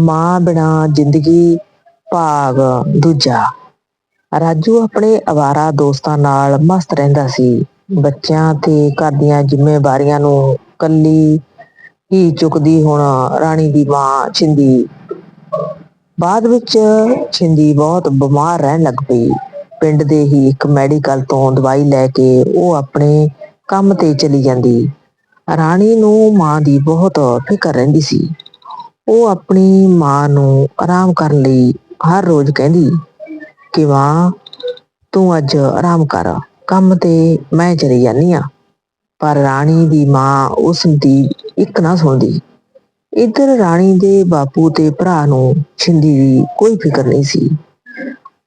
ਮਾਂ ਬਿਨਾ ਜ਼ਿੰਦਗੀ ਭਾਗ ਦੂਜਾ। ਰਾਜੂ ਆਪਣੇ ਅਵਾਰਾ ਦੋਸਤਾਂ ਨਾਲ ਮਸਤ ਰਹਿੰਦਾ ਸੀ। ਬੱਚਿਆਂ ਤੇ ਘਰ ਦੀਆਂ ਜ਼ਿੰਮੇਵਾਰੀਆਂ ਨੂੰ ਕੱਲੀ ਹੀ ਚੁੱਕਦੀ ਹੁਣ ਰਾਣੀ ਦੀ ਮਾਂ ਛਿੰਦੀ। ਬਾਅਦ ਵਿੱਚ ਛਿੰਦੀ ਬਹੁਤ ਬਿਮਾਰ ਰਹਿਣ ਲੱਗ ਪਈ। ਪਿੰਡ ਦੇ ਹੀ ਇੱਕ ਮੈਡੀਕਲ ਤੋਂ ਦਵਾਈ ਲੈ ਕੇ ਉਹ ਆਪਣੇ ਕੰਮ ਤੇ ਚਲੀ ਜਾਂਦੀ। ਰਾਣੀ ਨੂੰ ਮਾਂ ਦੀ ਬਹੁਤ ਫਿਕਰ ਰਹਿੰਦੀ ਸੀ। ਉਹ ਆਪਣੀ ਮਾਂ ਨੂੰ ਆਰਾਮ ਕਰਨ ਲਈ ਹਰ ਰੋਜ਼ ਕਹਿੰਦੀ, ਕਿ ਮਾਂ, ਤੂੰ ਅੱਜ ਆਰਾਮ ਕਰ, ਕੰਮ ਤੇ ਮੈਂ ਚਲੀ ਜਾਨੀ ਆ ਪਰ ਰਾਣੀ ਦੀ ਮਾਂ ਉਸ ਦੀ ਇੱਕ ਨਾ ਸੁਣਦੀ। ਇੱਧਰ ਰਾਣੀ ਦੇ ਬਾਪੂ ਤੇ ਭਰਾ ਨੂੰ ਛਿੰਦੀ ਦੀ ਕੋਈ ਫਿਕਰ ਨਹੀਂ ਸੀ।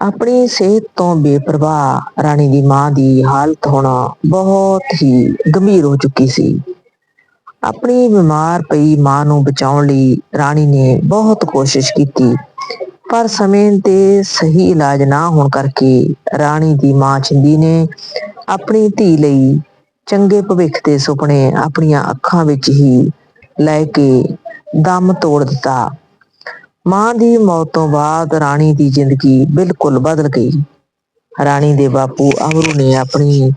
ਆਪਣੀ ਸਿਹਤ ਤੋਂ ਬੇਪਰਵਾਹ ਰਾਣੀ ਦੀ ਮਾਂ ਦੀ ਹਾਲਤ ਹੁਣ ਬਹੁਤ ਹੀ ਗੰਭੀਰ ਹੋ ਚੁੱਕੀ ਸੀ। ਆਪਣੀ ਬਿਮਾਰ ਪਈ ਮਾਂ ਨੂੰ ਬਚਾਉਣ ਲਈ ਰਾਣੀ ਨੇ ਬਹੁਤ ਕੋਸ਼ਿਸ਼ ਕੀਤੀ, ਪਰ ਸਮੇਂ ਤੇ ਸਹੀ ਇਲਾਜ ਨਾ ਹੋਣ ਕਰਕੇ ਰਾਣੀ ਦੀ ਮਾਂ ਛਿੰਦੀ ਨੇ ਆਪਣੀ ਧੀ ਲਈ ਚੰਗੇ ਭਵਿੱਖ ਦੇ ਸੁਪਨੇ ਆਪਣੀਆਂ ਅੱਖਾਂ ਵਿੱਚ ਹੀ ਲੈ ਕੇ ਦਮ ਤੋੜ ਦਿੱਤਾ। ਮਾਂ ਦੀ ਮੌਤ ਤੋਂ ਬਾਅਦ ਰਾਣੀ ਦੀ ਜ਼ਿੰਦਗੀ ਬਿਲਕੁਲ ਬਦਲ ਗਈ। ਰਾਣੀ ਦੇ ਬਾਪੂ ਅਮਰੂ ਨੇ ਆਪਣੀ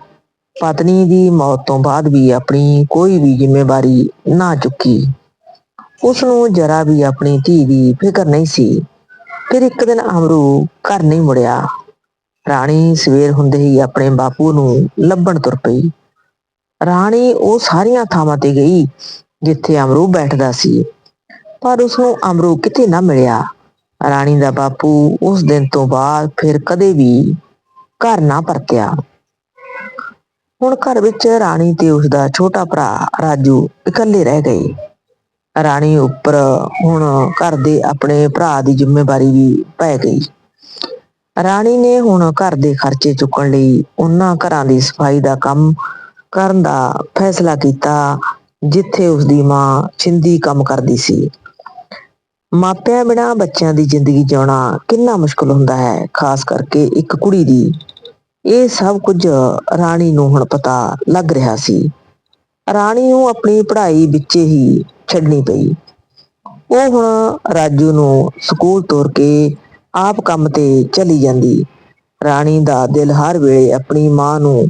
ਪਤਨੀ ਦੀ ਮੌਤ ਤੋਂ ਬਾਅਦ ਵੀ ਆਪਣੀ ਕੋਈ ਵੀ ਜ਼ਿੰਮੇਵਾਰੀ ਨਾ ਚੁੱਕੀ। ਉਸ ਨੂੰ ਜਰਾ ਵੀ ਆਪਣੀ ਧੀ ਦੀ ਫਿਕਰ ਨਹੀਂ ਸੀ। ਫਿਰ ਇੱਕ ਦਿਨ ਅਮਰੂ ਘਰ ਨਹੀਂ ਮੁੜਿਆ। ਰਾਣੀ ਸਵੇਰ ਹੁੰਦੇ ਹੀ ਆਪਣੇ ਬਾਪੂ ਨੂੰ ਲੱਭਣ ਤੁਰ ਪਈ। ਰਾਣੀ ਉਹ ਸਾਰੀਆਂ ਥਾਵਾਂ ਤੇ ਗਈ ਜਿੱਥੇ ਅਮਰੂ ਬੈਠਦਾ ਸੀ। ਪਰ ਉਸ ਨੂੰ ਅਮਰੂ ਕਿਤੇ ਨਾ ਮਿਲਿਆ। ਰਾਣੀ ਦਾ ਬਾਪੂ ਉਸ ਦਿਨ ਤੋਂ ਬਾਅਦ ਫਿਰ ਕਦੇ ਵੀ ਘਰ ਨਾ ਪਰਤਿਆ। ਹੁਣ ਘਰ ਵਿੱਚ ਰਾਣੀ ਤੇ ਉਸ ਦਾ ਛੋਟਾ ਭਰਾ ਰਾਜੂ ਇਕੱਲੇ ਰਹਿ ਗਏ। ਰਾਣੀ ਉੱਪਰ ਹੁਣ ਘਰ ਦੇ ਆਪਣੇ ਭਰਾ ਦੀ ਜ਼ਿੰਮੇਵਾਰੀ ਵੀ ਪੈ ਗਈ। ਰਾਣੀ ਨੇ ਹੁਣ ਘਰ ਦੇ ਖਰਚੇ ਚੁੱਕਣ ਲਈ ਉਹਨਾਂ ਘਰਾਂ ਦੀ ਸਫ਼ਾਈ ਦਾ ਕੰਮ ਕਰਨ ਦਾ ਫੈਸਲਾ ਕੀਤਾ, ਜਿੱਥੇ ਉਸ ਦੀ ਮਾਂ ਛਿੰਦੀ ਕੰਮ ਕਰਦੀ ਸੀ। ਮਾਪਿਆਂ ਬਿਨਾ ਬੱਚਿਆਂ ਦੀ ਜ਼ਿੰਦਗੀ ਜਿਉਣਾ ਕਿੰਨਾ ਮੁਸ਼ਕਲ ਹੁੰਦਾ ਹੈ, ਖਾਸ ਕਰਕੇ ਇੱਕ ਕੁੜੀ ਦੀ। ਇਹ ਸਭ ਕੁਝ ਰਾਣੀ ਨੂੰ ਹੁਣ ਪਤਾ ਲੱਗ ਰਿਹਾ ਸੀ। ਰਾਣੀ ਨੂੰ ਆਪਣੀ ਪੜ੍ਹਾਈ ਵਿੱਚ ਹੀ ਛੱਡਣੀ ਪਈ। ਉਹ ਹੁਣ ਰਾਜੂ ਨੂੰ ਸਕੂਲ ਤੋਰ ਕੇ ਆਪ ਕੰਮ ਤੇ ਚਲੀ ਜਾਂਦੀ। ਰਾਣੀ ਦਾ ਦਿਲ ਹਰ ਵੇਲੇ ਆਪਣੀ ਮਾਂ ਨੂੰ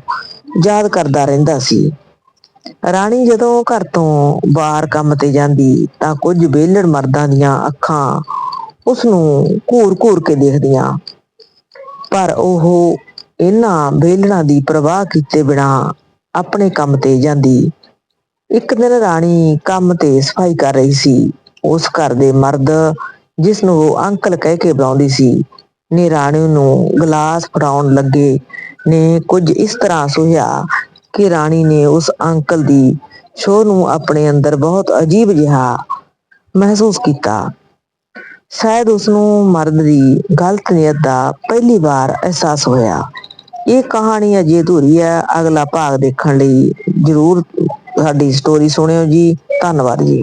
ਯਾਦ ਕਰਦਾ ਰਹਿੰਦਾ ਸੀ। ਰਾਣੀ ਜਦੋਂ ਘਰ ਤੋਂ ਬਾਹਰ ਕੰਮ ਤੇ ਜਾਂਦੀ ਤਾਂ ਕੁਝ ਵਿਹਲੜ ਮਰਦਾਂ ਦੀਆਂ ਅੱਖਾਂ ਉਸ ਨੂੰ ਘੂਰ-ਘੂਰ ਕੇ ਦੇਖਦੀਆਂ। ਪਰ ਉਹ ਇਹਨਾਂ ਵੇਲਣਾ ਦੀ ਪ੍ਰਵਾਹ ਕੀਤੇ ਬਿਨਾ ਆਪਣੇ ਕੰਮ ਤੇ ਜਾਂਦੀ। ਇੱਕ ਦਿਨ ਰਾਣੀ ਕੰਮ ਤੇ ਸਫ਼ਾਈ ਕਰ ਰਹੀ ਸੀ। ਉਸ ਘਰ ਦੇ ਮਰਦ, ਜਿਸ ਨੂੰ ਉਹ ਅੰਕਲ ਕਹਿ ਕੇ ਬੁਲਾਉਂਦੀ ਸੀ, ਨੇ ਰਾਣੀ ਨੂੰ ਗਲਾਸ ਫੜਾਉਣ ਲੱਗੇ। ਨੇ ਕੁਝ ਇਸ ਤਰ੍ਹਾਂ ਸੁਝਿਆ ਕਿ ਰਾਣੀ ਨੇ ਉਸ ਅੰਕਲ ਦੀ ਛੋਹ ਨੂੰ ਆਪਣੇ ਅੰਦਰ ਬਹੁਤ ਅਜੀਬ ਜਿਹਾ ਮਹਿਸੂਸ ਕੀਤਾ। ਸ਼ਾਇਦ ਉਸ ਨੂੰ ਮਰਦ ਦੀ ਗਲਤ ਨੀਅਤ ਦਾ ਪਹਿਲੀ ਵਾਰ ਅਹਿਸਾਸ ਹੋਇਆ। ਇਹ ਕਹਾਣੀ ਅਜੇ ਅਧੂਰੀ ਹੈ। ਅਗਲਾ ਭਾਗ ਦੇਖਣ ਲਈ ਜਰੂਰ ਸਾਡੀ ਸਟੋਰੀ ਸੁਣਿਓ ਜੀ। ਧੰਨਵਾਦ ਜੀ।